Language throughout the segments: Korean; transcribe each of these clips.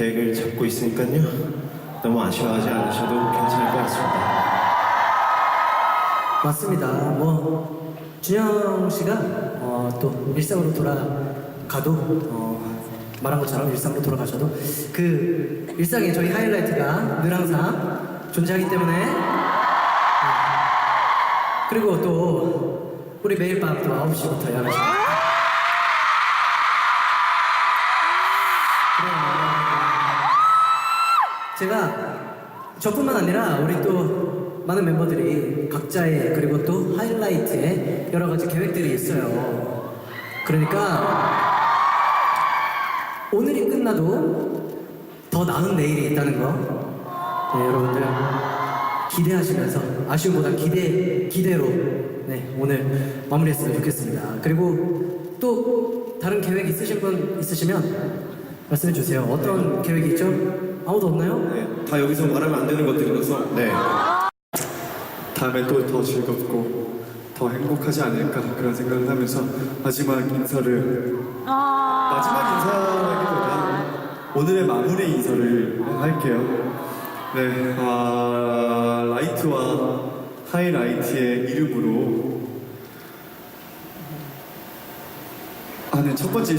계획을 잡고 있으니까요. 너무 아쉬워하지 않으셔도 괜찮을 것 같습니다. 맞습니다. 뭐 준영 씨가 어, 또 일상으로 돌아가도 어, 말한 것처럼 일상으로 돌아가셔도 그 일상에 저희 하이라이트가 늘 항상 존재하기 때문에 어, 그리고 또 우리 매일 밤또 9시부터 11시 제가 저뿐만 아니라 우리 또 많은 멤버들이 각자의 그리고 또 하이라이트에 여러 가지 계획들이 있어요. 그러니까 오늘이 끝나도 더 나은 내일이 있다는 거. 네, 여러분들 기대하시면서 아쉬움보다 기대 기대로 네 오늘 마무리했으면 좋겠습니다. 그리고 또 다른 계획 있으신 분 있으시면 말씀해 주세요. 어떤 계획이 있죠? 아무도 없나요? 네, 다 여기서 말하면 안 되는 것들이라서 네. 다음에 또 더 즐겁고 더 행복하지 않을까 그런 생각을 하면서 마지막 인사를 마지막 인사라기보다 오늘의 마무리 인사를 할게요. 네, 아, 라이트와 하이라이트의 이름으로 하는 첫 번째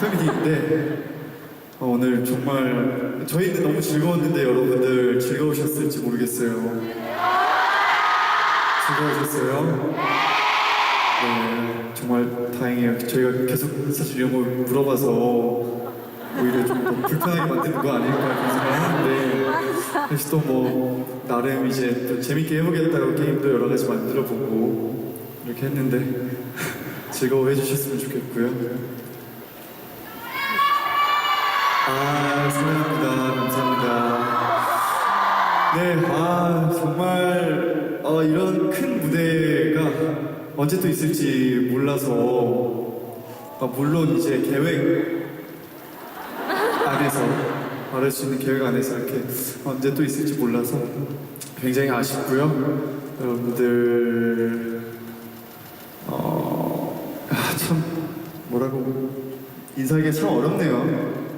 패밀리인데 어, 오늘 정말 저희는 너무 즐거웠는데 여러분들 즐거우셨을지 모르겠어요. 즐거우셨어요? 네, 정말 다행이에요. 저희가 계속 사실 이런 걸 물어봐서 오히려 좀 더 불편하게 만드는 거 아닐까 그런 생각을 하는데 사실 또뭐 나름 이제 또 재밌게 해보겠다고 게임도 여러 가지 만들어보고 이렇게 했는데 즐거워해 주셨으면 좋겠고요. 아, 사랑합니다. 감사합니다. 네, 아, 정말, 어, 이런 큰 무대가 언제 또 있을지 몰라서, 아, 물론 이제 계획 안에서, 말할 수 있는 계획 안에서 이렇게 언제 또 있을지 몰라서 굉장히 아쉽고요. 여러분들, 어, 아, 참, 뭐라고, 인사하기가 참 어렵네요.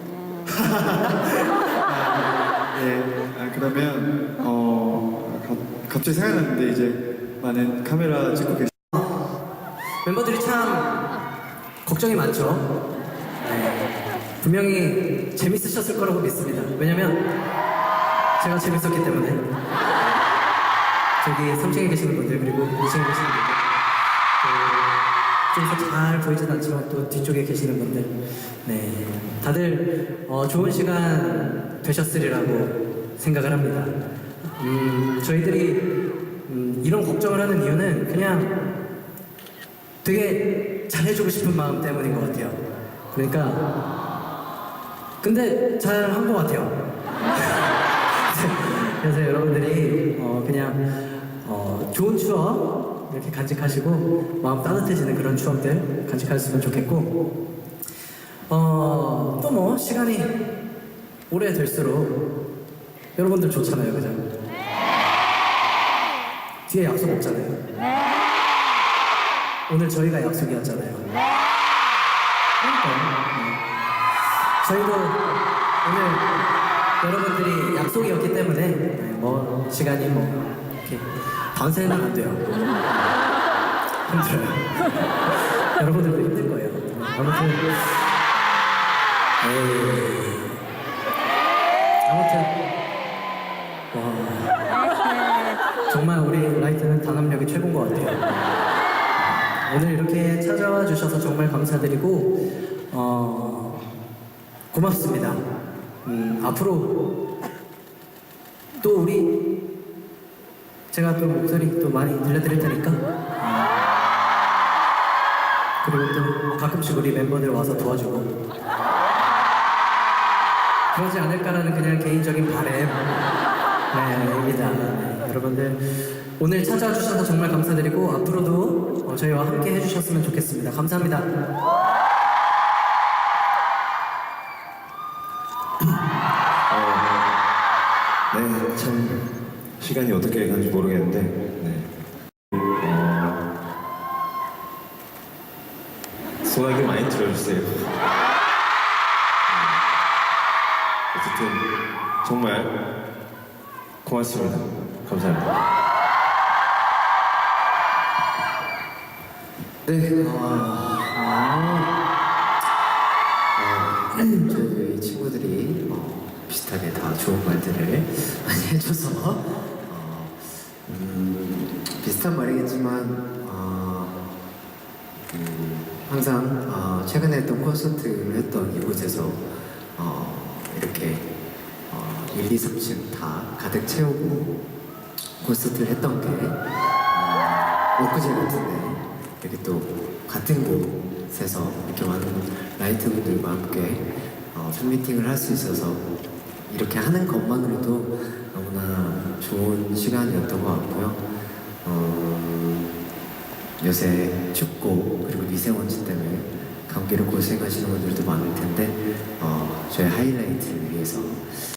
네, 아, 그러면 어 갑, 갑자기 생각났는데 이제 많은 카메라 찍고 계시. 멤버들이 참 걱정이 많죠. 네. 분명히 재밌으셨을 거라고 믿습니다. 왜냐면 제가 재밌었기 때문에. 저기 3층에 계시는 분들 그리고 2층에 계시는 분들 그, 좀잘 보이진 않지만 또 뒤쪽에 계시는 분들 네 다들 어, 좋은 시간 되셨으리라고 생각을 합니다. 음, 저희들이 음, 이런 걱정을 하는 이유는 그냥 되게 잘해주고 싶은 마음 때문인 것 같아요. 그러니까 근데 잘 한 것 같아요. 그래서 여러분들이 어, 그냥 어, 좋은 추억 이렇게 간직하시고 마음 따뜻해지는 그런 추억들 간직하셨으면 좋겠고 어, 또 뭐 시간이 오래 될수록 여러분들 좋잖아요, 그죠? 뒤에 약속 없잖아요. 오늘 저희가 약속이었잖아요. 그러니까 네. 저희도 오늘 여러분들이 약속이었기 때문에 네, 뭐 시간이 뭐 밤새는 안 돼요. 힘들어요. 여러분들도 힘들 거예요. 아무튼 에이. 아무튼 와 정말 우리 라이트는 단합력이 최고인 것 같아요. 오늘 이렇게 찾아와 주셔서 정말 감사드리고 어, 고맙습니다. 음, 앞으로 또 우리 제가 또 목소리 또 많이 들려드릴 테니까 어, 그리고 또 가끔씩 우리 멤버들 와서 도와주고 그러지 않을까라는 그냥 개인적인 바램입니다. 네, 여러분들 오늘 찾아와 주셔서 정말 감사드리고 앞으로도 어, 저희와 함께 해주셨으면 좋겠습니다. 감사합니다. 네, 참 시간이 어떻게 가는지 모르겠는데 네. 어, 소나기 많이 들어주세요. 어쨌든 정말 고맙습니다. 감사합니다. 네, 어, 어, 저희 친구들이 어, 비슷하게 다 좋은 말들을 많이 해줘서 어, 음, 비슷한 말이겠지만 어, 음, 항상 어, 최근에 했던 콘서트를 했던 이곳에서 어, 이렇게 어, 1, 2, 3층 다 가득 채우고 콘서트를 했던 게 어, 엊그제 같은데 이렇게 또 같은 곳에서 이렇게 많은 라이트 분들과 함께 어, 팬미팅을 할 수 있어서 이렇게 하는 것만으로도 너무나 좋은 시간이었던 것 같고요. 어, 요새 춥고 그리고 미세먼지 때문에 감기로 고생하시는 분들도 많을 텐데 어, 저희 하이라이트를 위해서